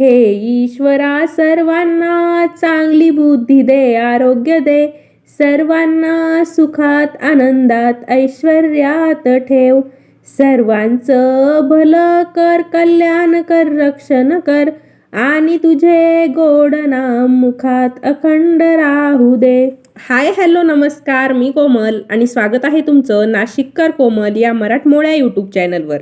हे ईश्वरा सर्वांना चांगली बुद्धी दे आरोग्य दे. सर्वांना सुखात आनंदात ऐश्वर्यात ठेव. सर्वांचं भलं कर कल्याण कर रक्षण कर. आणि तुझे गोड नाम मुखात अखंड राहू दे. हाय हॅलो नमस्कार. मी कोमल आणि स्वागत आहे तुमचं नाशिककर कोमल या मराठमोळ्या यूट्यूब चॅनलवर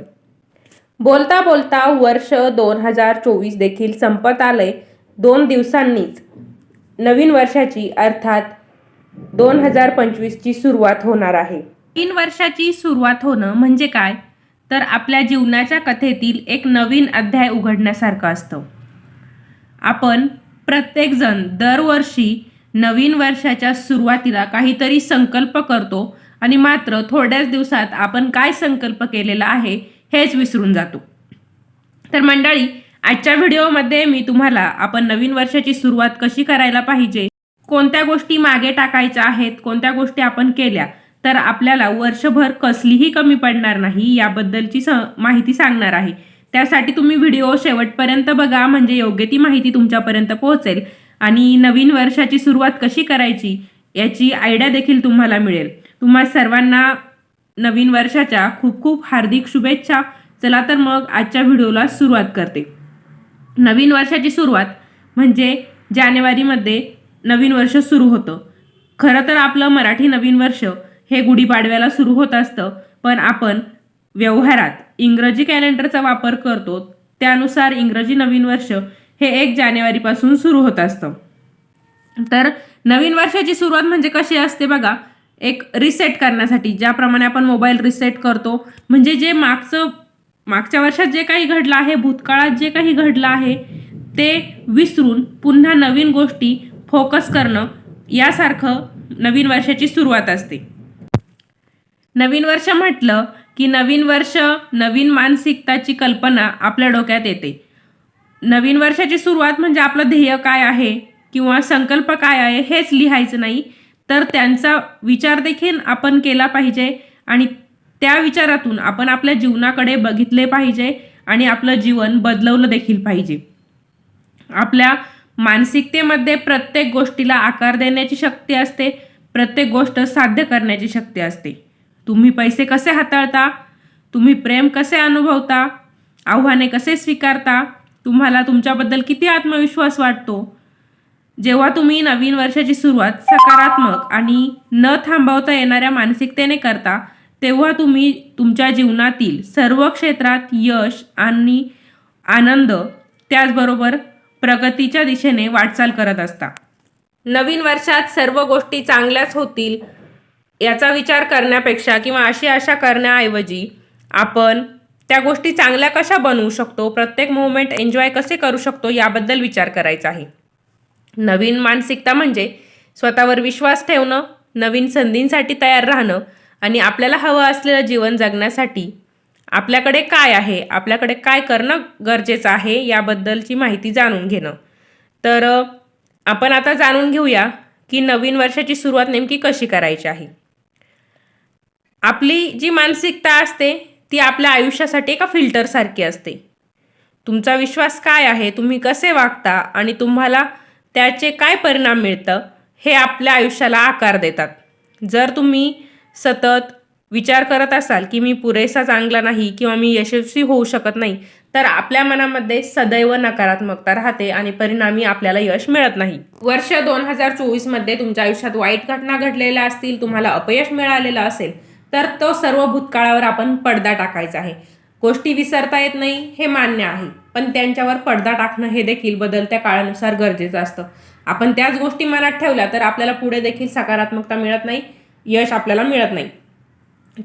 बोलता बोलता वर्ष दोन हजार चोवीस देखील संपत आलंय. दोन दिवसांनीच. नवीन वर्षाची अर्थात दोन हजार पंचवीसची सुरुवात होणार आहे. तीन वर्षाची सुरुवात होणं म्हणजे काय? तर आपल्या जीवनाच्या कथेतील एक नवीन अध्याय उघडण्यासारखं असतं. आपण प्रत्येकजण दरवर्षी नवीन वर्षाच्या सुरुवातीला काहीतरी संकल्प करतो आणि मात्र थोड्याच दिवसात आपण काय संकल्प केलेला आहे हेच विसरून जातो. तर मंडळी आजच्या व्हिडिओमध्ये मी तुम्हाला आपण नवीन वर्षाची सुरुवात कशी करायला पाहिजे कोणत्या गोष्टी मागे टाकायच्या आहेत कोणत्या गोष्टी आपण केल्या तर आपल्याला वर्षभर कसलीही कमी पडणार नाही याबद्दलची स माहिती सांगणार आहे. त्यासाठी तुम्ही व्हिडिओ शेवटपर्यंत बघा म्हणजे योग्य ती माहिती तुमच्यापर्यंत पोहोचेल. आणि नवीन वर्षाची सुरुवात कशी करायची याची आयडिया देखील तुम्हाला मिळेल. तुम्हा सर्वांना नवीन वर्षाच्या खूप खूप हार्दिक शुभेच्छा. चला तर मग आजच्या व्हिडिओला सुरुवात करते. नवीन वर्षाची सुरुवात म्हणजे जानेवारीमध्ये नवीन वर्ष सुरू होतं. खरं तर आपलं मराठी नवीन वर्ष हे गुढीपाडव्याला सुरू होत असतं पण आपण व्यवहारात इंग्रजी कॅलेंडरचा वापर करतो त्यानुसार इंग्रजी नवीन वर्ष हे एक जानेवारीपासून सुरू होत असतं. तर नवीन वर्षाची सुरुवात म्हणजे कशी असते बघा एक रिसेट करण्यासाठी ज्याप्रमाणे आपण मोबाईल रिसेट करतो. म्हणजे जे मागचं मागच्या वर्षात जे काही घडलं आहे भूतकाळात जे काही घडलं आहे ते विसरून पुन्हा नवीन गोष्टी फोकस करणं यासारखं नवीन वर्षाची सुरुवात असते. नवीन वर्ष म्हटलं की नवीन वर्ष नवीन मानसिकताची कल्पना आपल्या डोक्यात येते. नवीन वर्षाची सुरुवात म्हणजे आपलं ध्येय काय आहे किंवा संकल्प काय आहे हेच लिहायचं नाही. तर त्यांचा विचार देखील आपण केला पाहिजे आणि त्या विचारातून आपण आपल्या जीवनाकडे बघितले पाहिजे आणि आपलं जीवन बदलवलं देखील पाहिजे. आपल्या मानसिकतेमध्ये प्रत्येक गोष्टीला आकार देण्याची शक्ती असते प्रत्येक गोष्ट साध्य करण्याची शक्ती असते. तुम्ही पैसे कसे हाताळता? तुम्ही प्रेम कसे अनुभवता? आव्हाने कसे स्वीकारता? तुम्हाला तुमच्याबद्दल किती आत्मविश्वास वाटतो? जेव्हा तुम्ही नवीन वर्षाची सुरुवात सकारात्मक आणि न थांबवता येणाऱ्या मानसिकतेने करता तेव्हा तुम्ही तुमच्या जीवनातील सर्व क्षेत्रात यश आणि आनंद त्याचबरोबर प्रगतीच्या दिशेने वाटचाल करत असता. नवीन वर्षात सर्व गोष्टी चांगल्याच होतील याचा विचार करण्यापेक्षा किंवा अशी आशा करण्याऐवजी आपण त्या गोष्टी चांगल्या कशा बनवू शकतो प्रत्येक मुवमेंट एन्जॉय कसे करू शकतो याबद्दल विचार करायचा आहे. नवीन मानसिकता म्हणजे स्वतःवर विश्वास ठेवणं नवीन संधींसाठी तयार राहणं आणि आपल्याला हवं असलेलं जीवन जगण्यासाठी आपल्याकडे काय आहे आपल्याकडे काय करणं गरजेचं आहे याबद्दलची माहिती जाणून घेणं. तर आपण आता जाणून घेऊया की नवीन वर्षाची सुरुवात नेमकी कशी करायची आहे. आपली जी मानसिकता असते ती आपल्या आयुष्यासाठी एका फिल्टरसारखी असते. तुमचा विश्वास काय आहे तुम्ही कसे वागता आणि तुम्हाला त्याचे काय परिणाम मिळतं हे आपल्या आयुष्याला आकार देतात. जर तुम्ही सतत विचार करत असाल की मी पुरेसा चांगला नाही किंवा मी यशस्वी होऊ शकत नाही तर आपल्या मनामध्ये सदैव नकारात्मकता राहते आणि परिणामी आपल्याला यश मिळत नाही. वर्ष दोन हजार चोवीसमध्ये तुमच्या आयुष्यात वाईट घटना घडलेल्या असतील तुम्हाला अपयश मिळालेलं असेल तर तो सर्व भूतकाळावर आपण पडदा टाकायचा आहे. गोष्टी विसरता येत नाही हे मान्य आहे. पण त्यांच्यावर पडदा टाकणं हे देखील बदलत्या काळानुसार गरजेचं असतं. आपण त्याच गोष्टी मनात ठेवल्या तर आपल्याला पुढे देखील सकारात्मकता मिळत नाही यश आपल्याला मिळत नाही.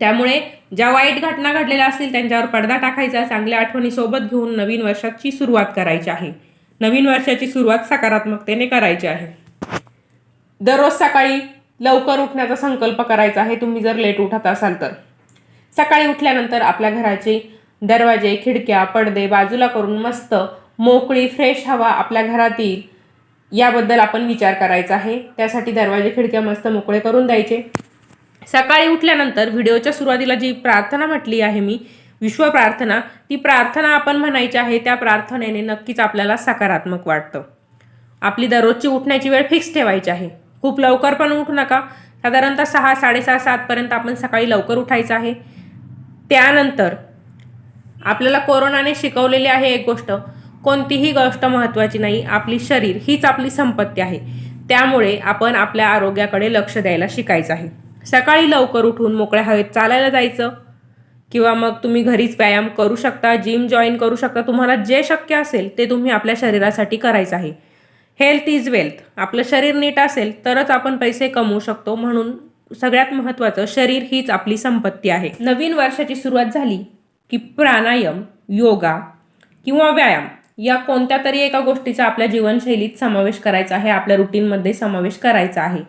त्यामुळे ज्या वाईट घटना घडलेल्या असतील त्यांच्यावर पडदा टाकायचा चांगल्या आठवणी सोबत घेऊन नवीन वर्षाची सुरुवात करायची आहे. नवीन वर्षाची सुरुवात सकारात्मकतेने करायची आहे. दररोज सकाळी लवकर उठण्याचा संकल्प करायचा आहे तुम्ही जर लेट उठत असाल तर. सकाळी उठल्यानंतर आपल्या घराचे दरवाजे खिडक्या पडदे बाजूला करून मस्त मोकळी फ्रेश हवा आपल्या घरात येईल याबद्दल आपण विचार करायचा आहे. त्यासाठी दरवाजे खिडक्या मस्त मोकळे करून द्यायचे. सकाळी उठल्यानंतर व्हिडिओच्या सुरुवातीला जी प्रार्थना म्हटली आहे मी विश्व प्रार्थना ती प्रार्थना आपण म्हणायची आहे त्या प्रार्थनेने नक्कीच आपल्याला सकारात्मक वाटतं. आपली दररोजची उठण्याची वेळ फिक्स ठेवायची आहे. खूप लवकर पण उठू नका. साधारणतः सहा साडेसहा सातपर्यंत आपण सकाळी लवकर उठायचं आहे. त्यानंतर आपल्याला कोरोनाने शिकवलेली आहे एक गोष्ट. कोणतीही गोष्ट महत्त्वाची नाही. आपली शरीर हीच आपली संपत्ती आहे. त्यामुळे आपण आपल्या आरोग्याकडे लक्ष द्यायला शिकायचं आहे. सकाळी लवकर उठून मोकळ्या हवेत चालायला जायचं. किंवा मग तुम्ही घरीच व्यायाम करू शकता जिम जॉईन करू शकता. तुम्हाला जे शक्य असेल ते तुम्ही आपल्या शरीरासाठी करायचं आहे. हेल्थ इज वेल्थ आपलं शरीर नीट असेल तरच आपण पैसे कमवू शकतो. म्हणून सगळ्यात महत्त्वाचं शरीर हीच आपली संपत्ती आहे. नवीन वर्षाची सुरुवात झाली. की प्राणायाम योगा किंवा व्यायाम या कोणत्या तरी एका गोष्टीचा आपल्या जीवनशैलीत समावेश करायचा आहे आपल्या रुटीनमध्ये समावेश करायचा आहे.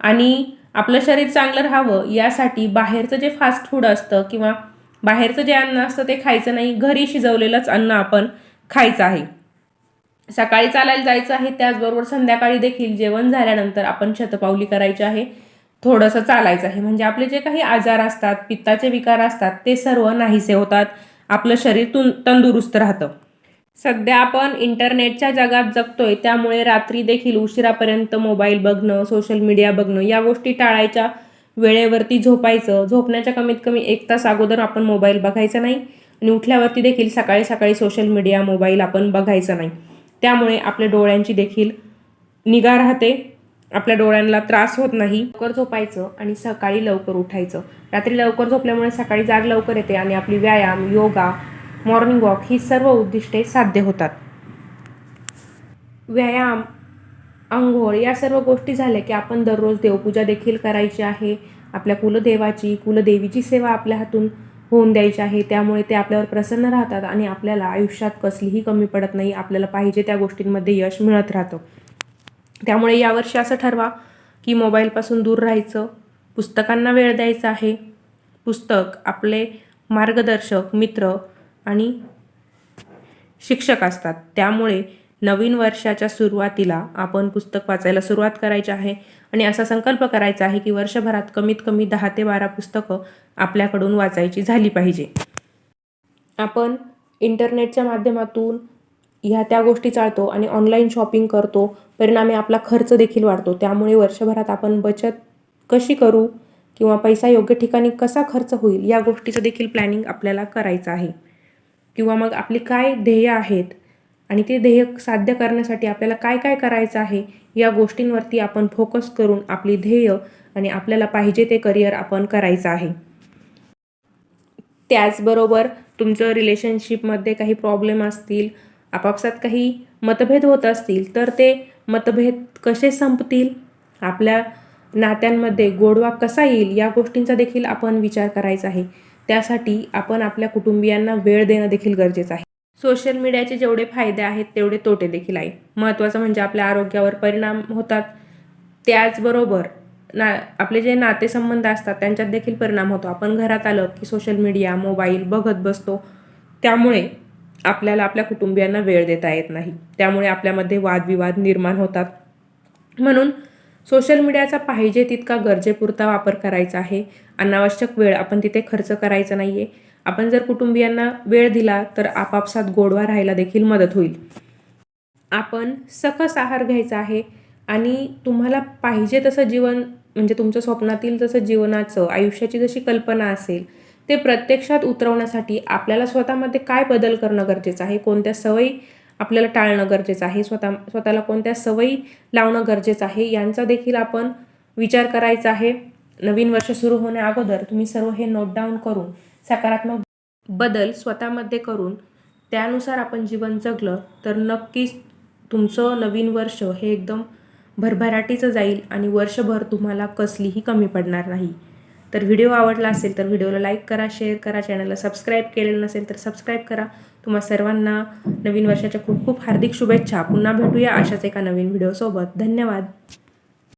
आणि आपलं शरीर चांगलं राहावं यासाठी बाहेरचं जे फास्ट फूड असतं किंवा बाहेरचं जे अन्न असतं ते खायचं नाही घरी शिजवलेलंच अन्न आपण खायचं आहे. सकाळी चालायला जायचं आहे त्याचबरोबर संध्याकाळी देखील जेवण झाल्यानंतर आपण शतपावली करायची आहे. थोडंसं चालायचं आहे. म्हणजे आपले जे काही आजार असतात पित्ताचे विकार असतात ते सर्व नाहीसे होतात. आपलं शरीर तुं तंदुरुस्त राहतं. सध्या आपण इंटरनेटच्या जगात जगतोय त्यामुळे रात्री देखील उशिरापर्यंत मोबाईल बघणं सोशल मीडिया बघणं या गोष्टी टाळायच्या वेळेवरती झोपायचं. झोपण्याच्या कमीत कमी एक तास अगोदर आपण मोबाईल बघायचा नाही आणि उठल्यावरती देखील सकाळी सकाळी सोशल मीडिया मोबाईल आपण बघायचा नाही. त्यामुळे आपल्या डोळ्यांची देखील निगा राहते. आपल्या डोळ्यांना त्रास होत नाही. लवकर झोपायचं आणि सकाळी लवकर उठायचं. रात्री लवकर झोपल्यामुळे सकाळी जाग लवकर येते आणि आपली व्यायाम योगा मॉर्निंग वॉक ही सर्व उद्दिष्टे साध्य होतात. व्यायाम आंघोळ या सर्व गोष्टी झाल्या की आपण दररोज देवपूजा देखील करायची आहे. आपल्या कुलदेवाची कुलदेवीची सेवा आपल्या हातून होऊन द्यायची आहे. त्यामुळे ते आपल्यावर प्रसन्न राहतात आणि आपल्याला आयुष्यात कसलीही कमी पडत नाही. आपल्याला पाहिजे त्या गोष्टींमध्ये यश मिळत राहतं. त्यामुळे यावर्षी असं ठरवा की मोबाईलपासून दूर राहायचं पुस्तकांना वेळ द्यायचा आहे. पुस्तक आपले मार्गदर्शक मित्र आणि शिक्षक असतात. त्यामुळे नवीन वर्षाच्या सुरुवातीला आपण पुस्तक वाचायला सुरुवात करायची आहे आणि असा संकल्प करायचा आहे की वर्षभरात कमीत कमी दहा ते बारा पुस्तकं आपल्याकडून वाचायची झाली पाहिजे. आपण इंटरनेटच्या माध्यमातून ह्या त्या गोष्टी चाळतो आणि ऑनलाईन शॉपिंग करतो. परिणामी आपला खर्च देखील वाढतो. त्यामुळे वर्षभरात आपण बचत कशी करू किंवा पैसा योग्य ठिकाणी कसा खर्च होईल या गोष्टीचं देखील प्लॅनिंग आपल्याला करायचं आहे. किंवा मग आपली काय ध्येय आहेत आणि ते ध्येय साध्य करण्यासाठी आपल्याला काय काय करायचं आहे या गोष्टींवरती आपण फोकस करून आपली ध्येय आणि आपल्याला पाहिजे ते करिअर आपण करायचं आहे. त्याचबरोबर तुमचं रिलेशनशिपमध्ये काही प्रॉब्लेम असतील आपापसात काही मतभेद होत असतील तर ते मतभेद कसे संपतील? आपल्या नात्यांमध्ये गोडवा कसा येईल? या गोष्टींचा देखील आपण विचार करायचा आहे. त्यासाठी आपण आपल्या कुटुंबियांना वेळ देणं देखील गरजेचं आहे. सोशल मीडियाचे जेवढे फायदे आहेत तेवढे तोटे देखील आहे महत्त्वाचं म्हणजे आपल्या आरोग्यावर परिणाम होतात. त्याचबरोबर ना आपले जे नातेसंबंध असतात त्यांच्यात देखील परिणाम होतो. आपण घरात आलं की सोशल मीडिया मोबाईल बघत बसतो. त्यामुळे आपल्याला आपल्या कुटुंबियांना वेळ देता येत नाही. त्यामुळे आपल्यामध्ये वादविवाद निर्माण होतात. म्हणून सोशल मीडियाचा पाहिजे तितका गरजेपुरता वापर करायचा आहे. अनावश्यक वेळ आपण तिथे खर्च करायचा नाही आहे आपण जर कुटुंबियांना वेळ दिला तर आपापसात गोडवा राहायला देखील मदत होईल. आपण सकस आहार घ्यायचा आहे आणि तुम्हाला पाहिजे तसं जीवन म्हणजे तुमचं स्वप्नातील जसं जीवनाचं आयुष्याची जशी कल्पना असेल ते प्रत्यक्षात उतरवण्यासाठी आपल्याला स्वतःमध्ये काय बदल करणं गरजेचं आहे? कोणत्या सवयी आपल्याला टाळणं गरजेचं आहे? स्वतः स्वतःला कोणत्या सवयी लावणं गरजेचं आहे? यांचा देखील आपण विचार करायचा आहे. नवीन वर्ष सुरू होण्या अगोदर तुम्ही सर्व हे नोट डाऊन करून सकारात्मक बदल स्वतःमध्ये करून त्यानुसार आपण जीवन जगलं तर नक्कीच तुमचं नवीन वर्ष हे एकदम भरभराटीचं जाईल आणि वर्षभर तुम्हाला कसलीही कमी पडणार नाही. तर व्हिडिओ आवडला असेल तर व्हिडिओला लाईक करा शेअर करा चॅनलला सबस्क्राईब केलेलं नसेल तर सबस्क्राईब करा. तुम्हा सर्वांना नवीन वर्षाच्या खूप खूप हार्दिक शुभेच्छा. पुन्हा भेटूया अशाच एका नवीन व्हिडिओसोबत धन्यवाद.